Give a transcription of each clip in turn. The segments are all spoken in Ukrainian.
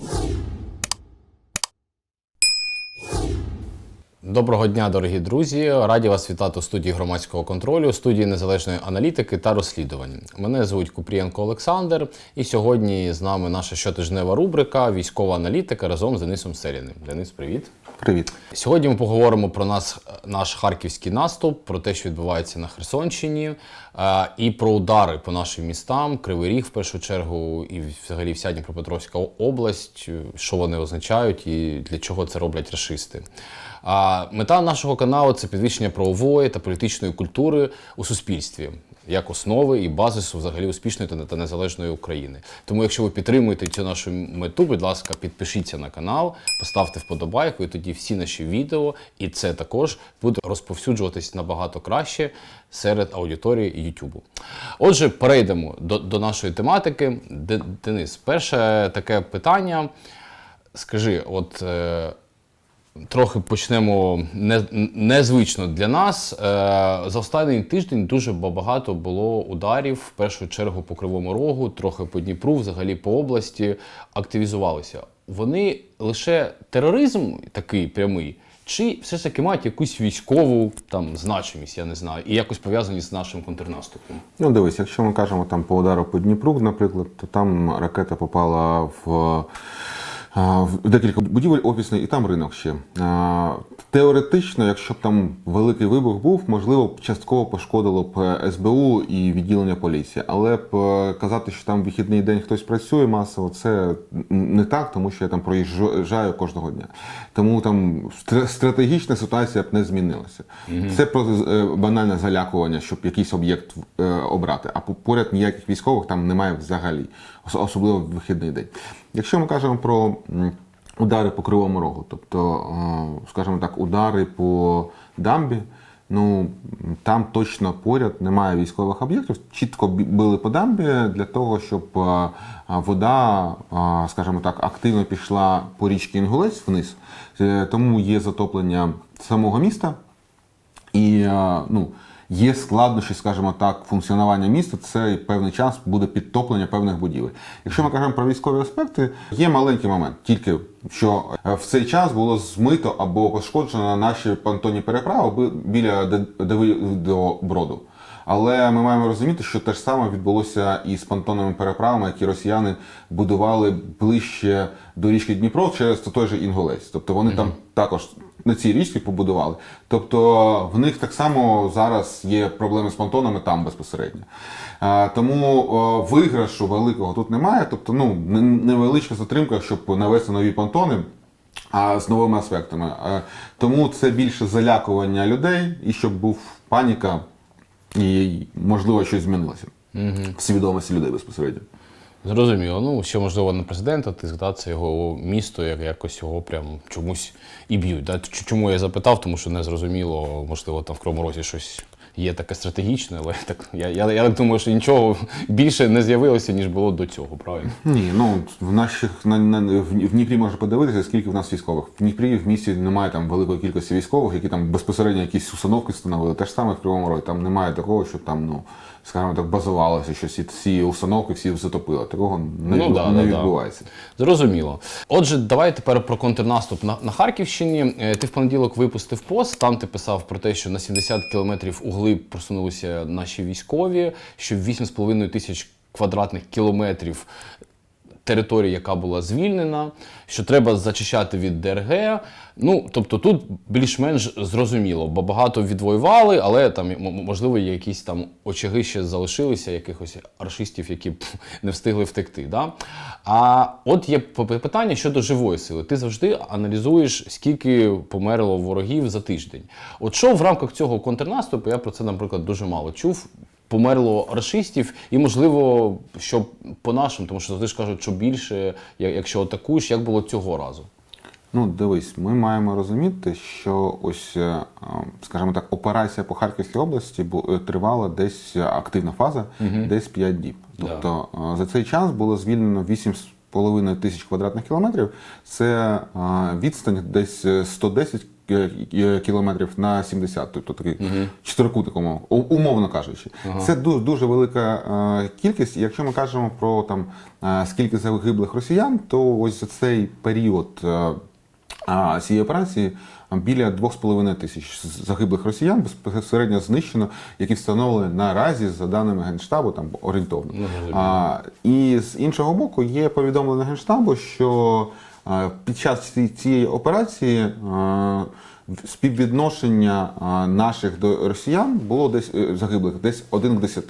Thank you. Доброго дня, дорогі друзі! Раді вас вітати у студії громадського контролю, студії незалежної аналітики та розслідувань. Мене звуть Купрієнко Олександр, і сьогодні з нами наша щотижнева рубрика Військова аналітика разом з Денисом Серіним. Денис, привіт! Привіт. Сьогодні ми поговоримо про нас, наш харківський наступ, про те, що відбувається на Херсонщині, е, і про удари по нашим містам, Кривий Ріг в першу чергу, і взагалі вся Дніпропетровська область, що вони означають і для чого це роблять рашисти. А мета нашого каналу це підвищення правової та політичної культури у суспільстві як основи і базису взагалі успішної та- незалежної України. Тому, якщо ви підтримуєте цю нашу мету, будь ласка, підпишіться на канал, поставте вподобайку, і тоді всі наші відео, і це також буде розповсюджуватись набагато краще серед аудиторії Ютубу. Отже, перейдемо до, до нашої тематики. Де- Денис, перше таке питання. Скажи, от. Трохи почнемо не, незвично для нас. Е, за останній тиждень дуже багато було ударів, в першу чергу по Кривому Рогу, трохи по Дніпру, взагалі по області активізувалися. Вони лише тероризм такий прямий, чи все ж таки мають якусь військову там значимість, я не знаю, і якось пов'язані з нашим контрнаступом. Ну дивись, якщо ми кажемо там по удару по Дніпру, наприклад, то там ракета попала в, в декілька будівель офісних і там ринок ще. Теоретично, якщо б там великий вибух був, можливо, б частково пошкодило б СБУ і відділення поліції. Але б е, казати, що там вихідний день хтось працює масово, це не так, тому що я там проїжджаю кожного дня. Тому там стра- стратегічна ситуація б не змінилася. Це просто е, банальне залякування, щоб якийсь об'єкт е, обрати. А по- поряд ніяких військових там немає взагалі, особливо в вихідний день. Якщо ми кажемо про удари по кривому рогу, тобто, е, скажімо так, удари по дамбі. Ну там точно поряд немає військових об'єктів. Чітко били по дамбі для того, щоб е, вода, е, скажімо так, активно пішла по річці Інгулець вниз. Тому є затоплення самого міста. І ну, є складнощі, скажімо так, функціонування міста. Це певний час буде підтоплення певних будівель. Якщо ми кажемо про військові аспекти, є маленький момент, тільки що е, в цей час було змито або пошкоджено наші понтонні переправи біля до броду. Але ми маємо розуміти, що те ж саме відбулося і з понтонними переправами, які росіяни будували ближче до річки Дніпро через той же Інголець. Тобто вони там також на цій річці побудували. Тобто в них так само зараз є проблеми з понтонами там безпосередньо. Тому виграшу великого тут немає. Тобто, ну не- невеличка затримка, щоб навести нові понтони. А з новими аспектами. Е, Тому це більше залякування людей і щоб був паніка, і можливо щось змінилося в свідомості людей безпосередньо. Зрозуміло. Ну, ще можливо на президента ти да, його місто, як якось його прям чомусь і б'ють. Чому я запитав, тому що не зрозуміло, можливо, там в Кроморозі щось є таке стратегічне, але так, я, я, я думаю, що нічого більше не з'явилося, ніж було до цього, правильно? Ні, ну в наших на, на в в Дніпрі можна подивитися, скільки в нас військових. В Дніпрі в місті немає там великої кількості військових, які там безпосередньо якісь установки встановили. Те ж саме в Кривому Розі. Там немає такого, що там, ну скажімо так, базувалося, що всі установки всі затопили. Такого не, Ну да, не да, да. відбувається. Зрозуміло. Отже, давай тепер про контрнаступ на, на Харківщині. Е, Ти в понеділок випустив пост. Там ти писав про те, що на 70 кілометрів углиб просунулися наші військові, що 8,5 тисяч квадратних кілометрів території, яка була звільнена, що треба зачищати від ДРГ. Ну, тобто тут більш-менш зрозуміло, бо багато відвоювали, але там можливо якісь там очаги ще залишилися, якихось рашистів, які б не встигли втекти. Да? А от є питання щодо живої сили. Ти завжди аналізуєш, скільки померло ворогів за тиждень. От що в рамках цього контрнаступу, я про це, наприклад, дуже мало чув померло рашистів, і можливо, що по нашим, тому що завжди ж кажуть, що більше, якщо атакуєш, як було цього разу. Ну, дивись, ми маємо розуміти, що ось, е, е, скажімо так, операція по Харківській області е, тривала десь активна фаза, десь 5 діб. Тобто е, за цей час було звільнено 8,5 тисяч квадратних кілометрів. Це відстань десь е, 110 е, е, кілометрів на 70, тобто такий чотирикутник, умов, умовно кажучи. Це дуже, дуже велика е, кількість. І Якщо ми кажемо про там е, скільки загиблих росіян, то ось за цей період. е, цієї операції біля 2,5 тисяч загиблих росіян безпосередньо знищено, які встановлені наразі за даними генштабу, там орієнтовно. а, і з іншого боку, є повідомлення генштабу, що під час цієї операції співвідношення наших до росіян було десь е, загиблих десь 1 к 10.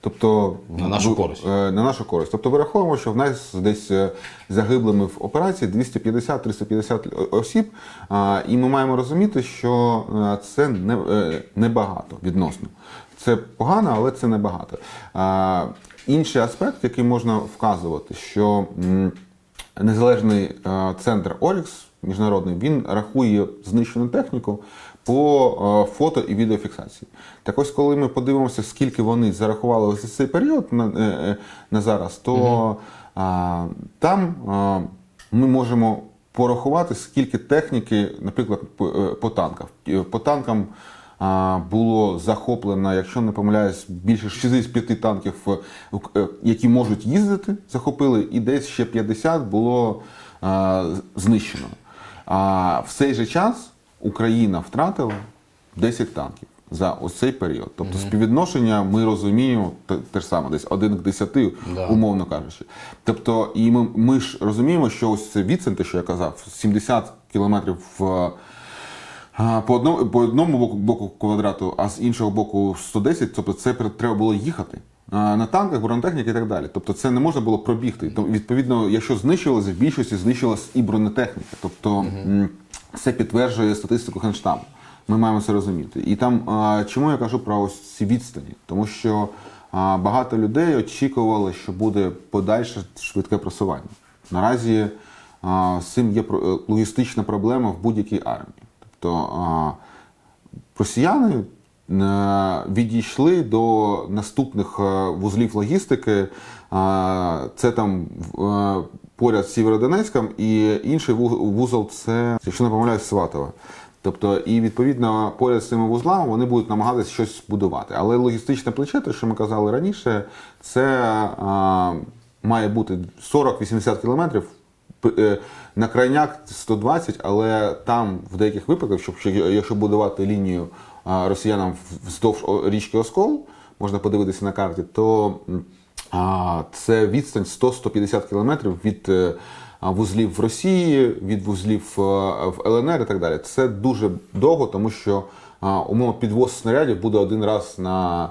Тобто На нашу користь. Е, на нашу користь. Тобто вираховуємо, що в нас десь е, загиблими в операції 250-350 осіб. І ми маємо розуміти, що це не, небагато відносно. Це погано, але це небагато. Інший аспект, який можна вказувати, що незалежний е, центр Орікс міжнародний він рахує знищену техніку по е, фото і відеофіксації. Так ось, коли ми подивимося, скільки вони зарахували за цей період на, е, на зараз, то а, там а, ми можемо порахувати, скільки техніки, наприклад, по, по танках. По танкам було захоплено, якщо не помиляюсь, більше 65 танків, е, е, які можуть їздити, захопили, і десь ще 50 було знищено. А в цей же час Україна втратила 10 танків за ось цей період. Тобто співвідношення ми розуміємо те, те ж саме, десь 1 к 10, Да. умовно кажучи. Тобто, і ми, ми ж розуміємо, що ось це відстань, те, що я казав, 70 кілометрів в. По одному, по одному боку, боку квадрату, а з іншого боку 110, тобто це треба було їхати. На танках, бронетехніки і так далі. Тобто це не можна було пробігти. Тому, відповідно, якщо знищувалося, в більшості знищилась і бронетехніка. Тобто це підтверджує статистику Генштабу. Ми маємо це розуміти. І там чому я кажу про ось ці відстані? Тому що багато людей очікували, що буде подальше швидке просування. Наразі з цим є е, логістична проблема в будь-якій армії. Тобто росіяни е, відійшли до наступних е, вузлів логістики. Це там е, поряд з Сєвєродонецьком, і інший вузол це, якщо не помиляюсь, Сватове. Тобто, і відповідно поряд з цими вузлами вони будуть намагатися щось будувати. Але логістичне плече, те, що ми казали раніше, це а, має бути 40-80 кілометрів е, На крайняк 120, але там в деяких випадках, щоб якщо будувати лінію росіянам вздовж річки Оскол, можна подивитися на карті, то це відстань 100-150 кілометрів від е, вузлів в Росії, від вузлів е, в ЛНР і так далі. Це дуже довго, тому що а, умовно підвоз снарядів буде один раз на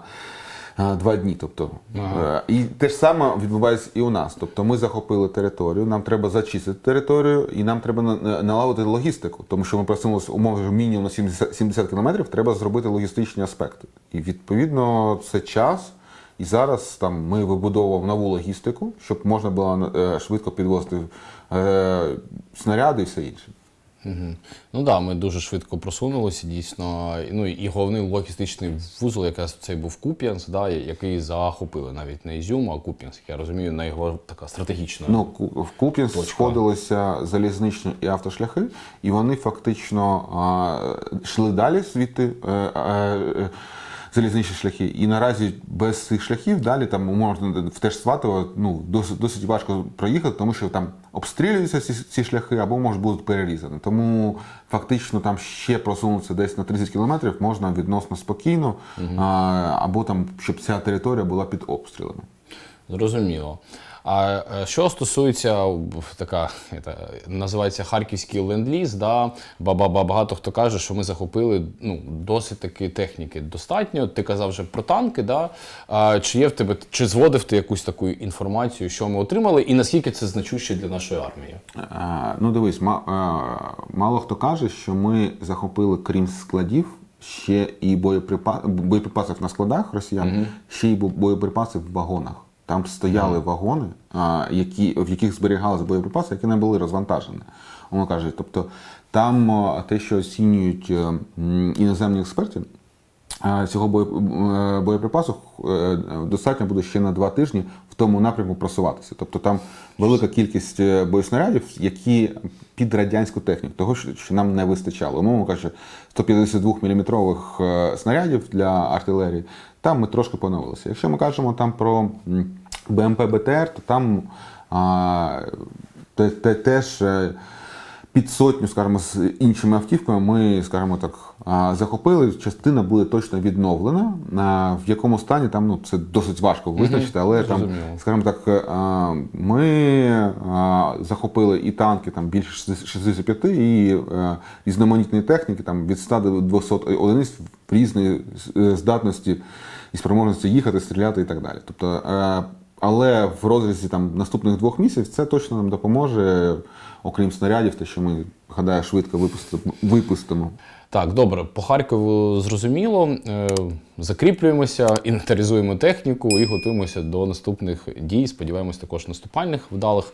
два дні. Тобто, е, і те ж саме відбувається і у нас. Тобто ми захопили територію, нам треба зачистити територію, і нам треба на- на- налагодити логістику, тому що ми просунулися умови мінімум на 70, 70 кілометрів, треба зробити логістичні аспекти. І відповідно це час. І зараз там ми вибудовував нову логістику, щоб можна було е, швидко підвозити е, снаряди і все інше. Мгм. Ну так, да, ми дуже швидко просунулися, дійсно. Ну і головний логістичний вузол, якраз цей був Куп'янськ, да, який захопили навіть не Ізюм, а Куп'янськ. Я розумію, на його така стратегічна. Ну, в Куп'янськ сходилися залізничні і автошляхи, і вони фактично а, йшли далі звідти. А, е, Залізничні шляхи, і наразі без цих шляхів далі там умовно в теж Сватово ну досить досить важко проїхати, тому що там обстрілюються ці, ці шляхи або можуть бути перерізані. Тому фактично там ще просунутися десь на 30 кілометрів можна відносно спокійно, а, або там щоб ця територія була під обстрілами. Зрозуміло. А е, що стосується така це, називається харківський ленд-ліз, да, ба-ба-ба, багато хто каже, що ми захопили ну, досить таки техніки достатньо. Ти казав вже про танки, да? а, чи є в тебе, чи зводив ти якусь таку інформацію, що ми отримали, і наскільки це значуще для нашої армії? Е, Ну, дивись, ма- е, мало хто каже, що ми захопили, крім складів, ще і боєприпа- боєприпасів на складах росіян, ще й бо- боєприпаси в вагонах. Там стояли вагони, а, які, в яких зберігалися боєприпаси, які не були розвантажені. Воно каже, тобто там те, що оцінюють е, м, іноземні експерти, цього е, боєприпасу е, достатньо буде ще на два тижні в тому напрямку просуватися. Тобто там велика кількість е, боєснарядів, які під радянську техніку, того, що нам не вистачало. Умовно кажучи, 152 мм снарядів для артилерії, там ми трошки поновилися. Якщо ми кажемо там про БМП БТР, то там а, те- те- теж. під сотню, скажімо, з іншими автівками ми, скажімо так, захопили. Частина буде точно відновлена. В якому стані там ну це досить важко визначити, але там, скажімо так, ми захопили і танки там більше 65, і е, різноманітної техніки, там від 100 до 200 одиниць в різної е, здатності і спроможності їхати, стріляти і так далі. Тобто, е, але в розрізі там наступних двох місяців це точно нам допоможе, окрім снарядів, те, що ми гадаю, швидко випустимо. Так, добре, по Харкову зрозуміло. Е, Закріплюємося, інвентаризуємо техніку і готуємося до наступних дій. Сподіваємось, також наступальних вдалих.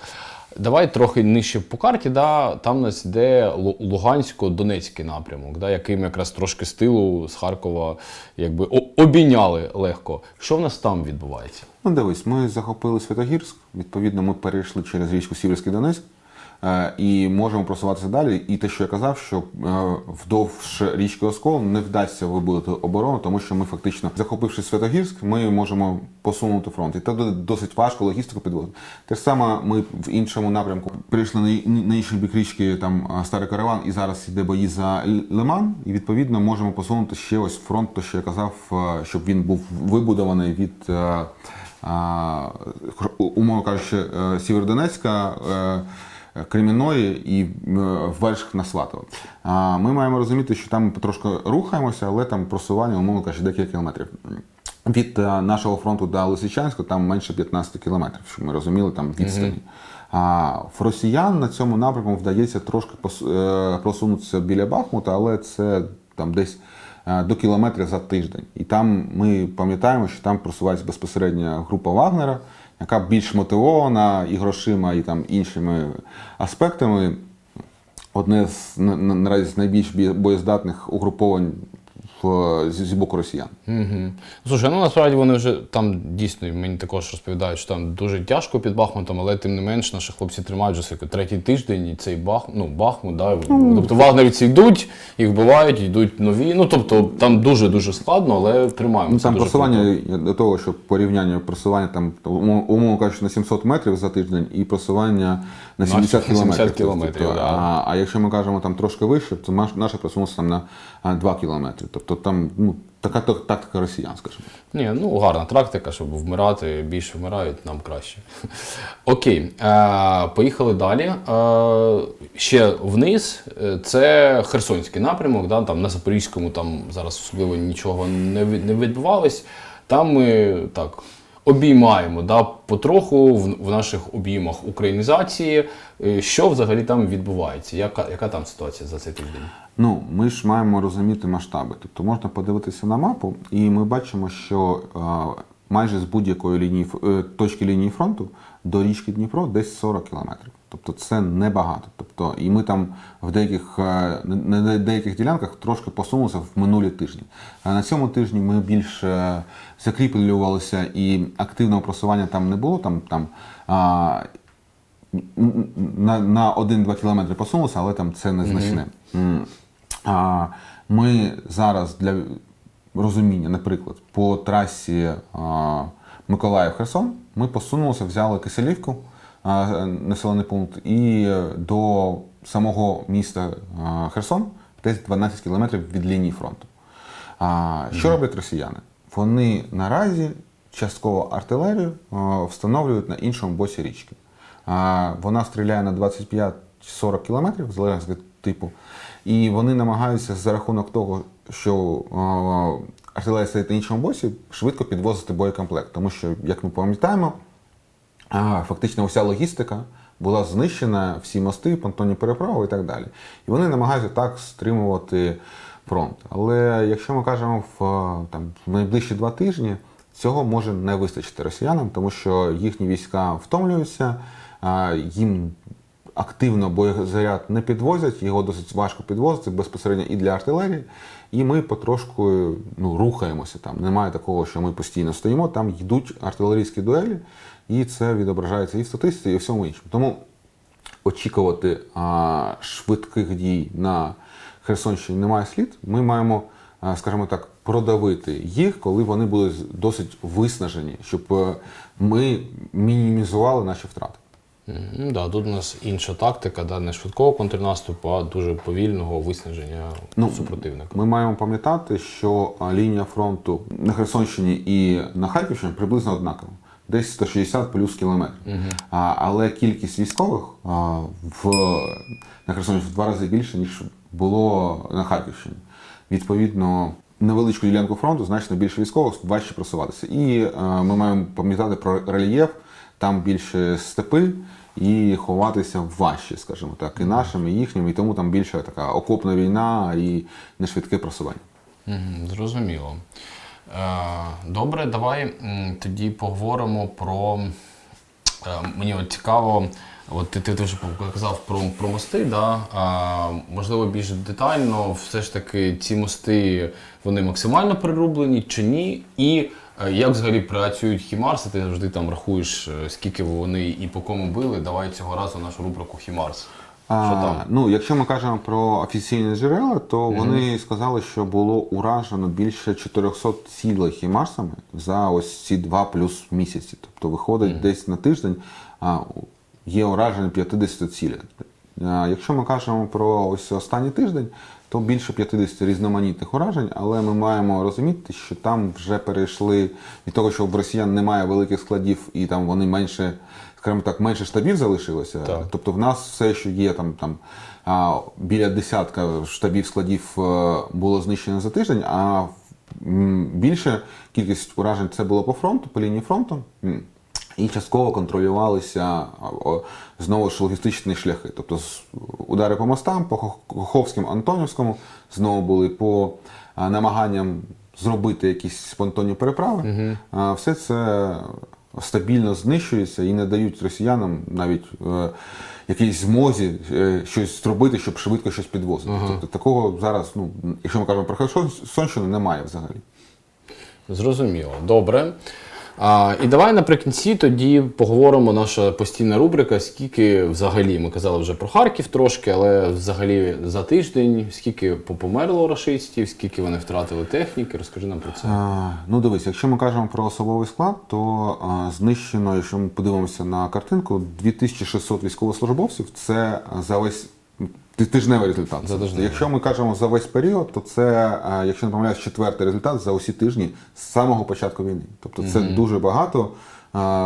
Давай трохи нижче по карті. Да, там нас йде Лугансько-Донецький напрямок, да, який ми якраз трошки з тилу з Харкова якби обійняли легко. Що в нас там відбувається? Ну, дивись, ми захопили Святогірськ, відповідно, ми перейшли через річку Сіверський Донецьк е, і можемо просуватися далі. І те, що я казав, що е, вдовж річки Оскол не вдасться вибудити оборону, тому що ми фактично, захопивши Святогірськ, ми можемо посунути фронт. І це досить важко логістику підводити. Те ж саме ми в іншому напрямку перейшли на, інший бік річки, там е, Старий Караван, і зараз йде бої за Лиман. І відповідно можемо посунути ще ось фронт, то що я казав, е, щоб він був вибудований від. е, умовно кажучи, е, Сєвєродонецька, е, Кремінної і е, вверх на Сватово. Ми маємо розуміти, що там ми потрошки рухаємося, але там просування, умовно кажучи, декілька кілометрів. Від е, нашого фронту до Лисичанська там менше 15 кілометрів, щоб ми розуміли там відстані. А в росіян на цьому напрямку вдається трошки е, просунутися біля Бахмута, але це там десь до кілометра за тиждень. І там ми пам'ятаємо, що там просувається безпосередньо група Вагнера, яка більш мотивована і грошима, і там іншими аспектами. Одне з на- на- наразі з найбільш бі- боєздатних угруповань зі, зі боку росіян. Угу. Слушай, ну насправді вони вже там дійсно мені також розповідають, що там дуже тяжко під Бахмутом, але тим не менш наші хлопці тримають вже скільки, третій тиждень і цей Бах, ну, Бахмут, да, тобто вагнерівці йдуть, їх вбивають, йдуть нові. Ну тобто там дуже дуже складно, але тримаємо. Ну, там дуже просування до того, що порівняння просування там умовно кажучи, на 700 метрів за тиждень і просування на 70 На 70 кілометрів. кілометрів, Тобто, да. а, а якщо ми кажемо там трошки вище, то наш- наше просунутися там на а, 2 кілометри. Тобто там ну, така тактика росіян, скажімо. Ні, ну гарна тактика, щоб вмирати, більше вмирають, нам краще. Окей, е, поїхали далі. Е, ще вниз. Е, Це Херсонський напрямок, да, там на Запорізькому там зараз особливо нічого не, не відбувалось. Там ми так обіймаємо да, потроху в, в наших обіймах українізації. Е, Що взагалі там відбувається? Яка, яка там ситуація за цей тиждень? Ну, ми ж маємо розуміти масштаби. Тобто можна подивитися на мапу, і ми бачимо, що е, майже з будь-якої лінії е, точки лінії фронту до річки Дніпро десь 40 кілометрів. Тобто це небагато. Тобто, і ми там в деяких е, на деяких ділянках трошки посунулися в минулі тижні. А на цьому тижні ми більш е, закріплювалися і активного просування там не було. Там там а, на, на 1-2 кілометри посунулося, але там це незначне. М. А, Ми зараз для розуміння, наприклад, по трасі а, Миколаїв-Херсон ми посунулися, взяли Киселівку, населений пункт, і е, до самого міста Херсон десь 12 кілометрів від лінії фронту. Що роблять росіяни? Вони наразі частково артилерію встановлюють на іншому боці річки. Вона стріляє на 25-40 кілометрів, залежно від типу. І вони намагаються за рахунок того, що артилерія стоїть на іншому боці, швидко підвозити боєкомплект. Тому що, як ми пам'ятаємо, фактично вся логістика була знищена, всі мости, понтонні переправи і так далі. І вони намагаються так стримувати фронт. Але якщо ми кажемо в, там, найближчі два тижні, цього може не вистачити росіянам, тому що їхні війська втомлюються, їм активно боєзаряд не підвозять, його досить важко підвозити безпосередньо і для артилерії. І ми потрошку ну, рухаємося там. Немає такого, що ми постійно стоїмо, там йдуть артилерійські дуелі, і це відображається і в статистиці, і в всьому іншому. Тому очікувати а, швидких дій на Херсонщині немає слід. Ми маємо, а, скажімо так, продавити їх, коли вони були досить виснажені, щоб е, ми мінімізували наші втрати. Ну, да, тут у нас інша тактика, да, не швидкого контрнаступу, а дуже повільного виснаження Ну, супротивника. Ми маємо пам'ятати, що лінія фронту на Херсонщині і на Харківщині приблизно однакова. Десь 160 плюс кілометрів. А, але кількість військових а, в, на Херсонщині в два рази більше, ніж було на Харківщині. Відповідно, невеличку ділянку фронту значно більше військових, важче просуватися. І а, ми маємо пам'ятати про рельєф, там більше степи. І ховатися важче, скажімо так, і нашим, і їхнім, і тому там більше така окопна війна і нешвидке просування. Зрозуміло. Е, Добре, давай тоді поговоримо про. е, Мені от цікаво, от ти, ти, вже казав про, про мости, да? а, можливо, більш детально, все ж таки ці мости вони максимально перерублені чи ні? І як взагалі працюють Хімарси? Ти завжди там рахуєш, е, скільки вони і по кому били. Давай цього разу нашу рубрику Хімарс. Що А, там? ну, якщо ми кажемо про офіційні джерела, то вони сказали, що було уражено більше 400 цілей хімарсами за ось ці два плюс місяці. Тобто виходить десь на тиждень а, є ураження 50 цілей. Якщо ми кажемо про ось останній тиждень, то більше 50 різноманітних уражень, але ми маємо розуміти, що там вже перейшли від того, що в росіян немає великих складів і там вони менше, скажімо так, менше штабів залишилося. Так. Тобто в нас все, що є там, там а, біля десятка штабів складів е, було знищено за тиждень, а більше кількість уражень це було по фронту, по лінії фронту. І частково контролювалися знову ж логістичні шляхи. Тобто удари по мостам, по Хох- Каховському, Антонівському знову були по намаганням зробити якісь спонтанні переправи. А, Все це стабільно знищується і не дають росіянам навіть е, якійсь змозі е, щось зробити, щоб швидко щось підвозити. Тобто такого зараз, ну, якщо ми кажемо про Херсонщину, немає взагалі. Зрозуміло, добре. А, і давай наприкінці тоді поговоримо наша постійна рубрика, скільки взагалі, ми казали вже про Харків трошки, але взагалі за тиждень, скільки попомерло рашистів, скільки вони втратили техніки, розкажи нам про це. А, ну дивись, якщо ми кажемо про особовий склад, то а, знищено, якщо ми подивимося на картинку, 2600 військовослужбовців це за весь тижневий результат. За тижневий. Якщо ми кажемо за весь період, то це, якщо не помиляюсь, четвертий результат за усі тижні з самого початку війни. Тобто це дуже багато.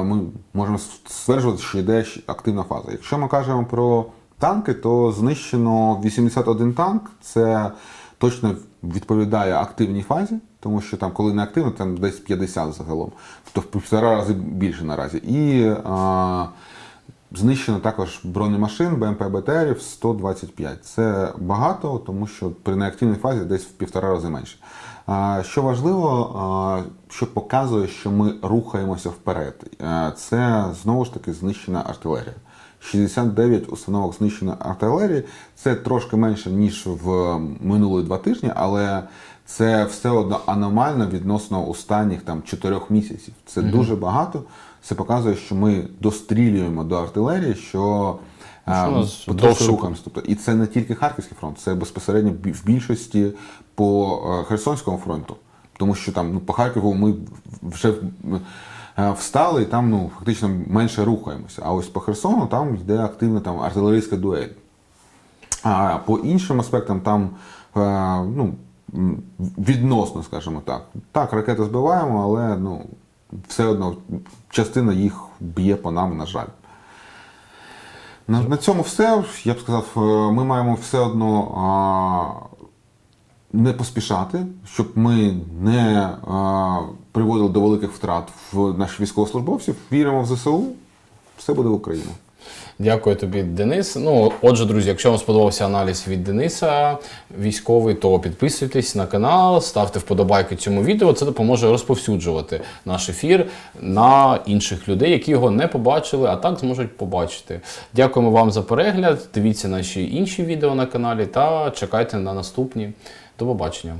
Ми можемо стверджувати, що йде активна фаза. Якщо ми кажемо про танки, то знищено 81 танк. Це точно відповідає активній фазі, тому що там, коли не активно, там десь 50 загалом. Тобто в півтора рази більше наразі. І а, знищено також бронемашин, БМП БТРів 125. Це багато, тому що при неактивній фазі десь в півтора рази менше. Що важливо, що показує, що ми рухаємося вперед, це знову ж таки знищена артилерія. 69 установок знищено артилерії. Це трошки менше, ніж в минулі два тижні, але це все одно аномально відносно останніх там чотирьох місяців. Це дуже багато. Це показує, що ми дострілюємо до артилерії, що, нас потрошки довше рухаємося. Тобто, і це не тільки Харківський фронт, це безпосередньо в більшості по е, Херсонському фронту. Тому що там ну, по Харкову ми вже е, встали і там ну, фактично менше рухаємося. А ось по Херсону там йде активна там, артилерійська дуель. А по іншим аспектам там е, ну, відносно, скажімо так. Так, ракети збиваємо, але ну, все одно частина їх б'є по нам, на жаль. На, на цьому все. Я б сказав, е, ми маємо все одно а, не поспішати, щоб ми не а, приводили до великих втрат в наших військовослужбовців. Віримо в ЗСУ, все буде Україна. Дякую тобі, Денис. Ну, отже, друзі, якщо вам сподобався аналіз від Дениса військовий, то підписуйтесь на канал, ставте вподобайки цьому відео. Це допоможе розповсюджувати наш ефір на інших людей, які його не побачили, а так зможуть побачити. Дякуємо вам за перегляд. Дивіться наші інші відео на каналі та чекайте на наступні. До побачення.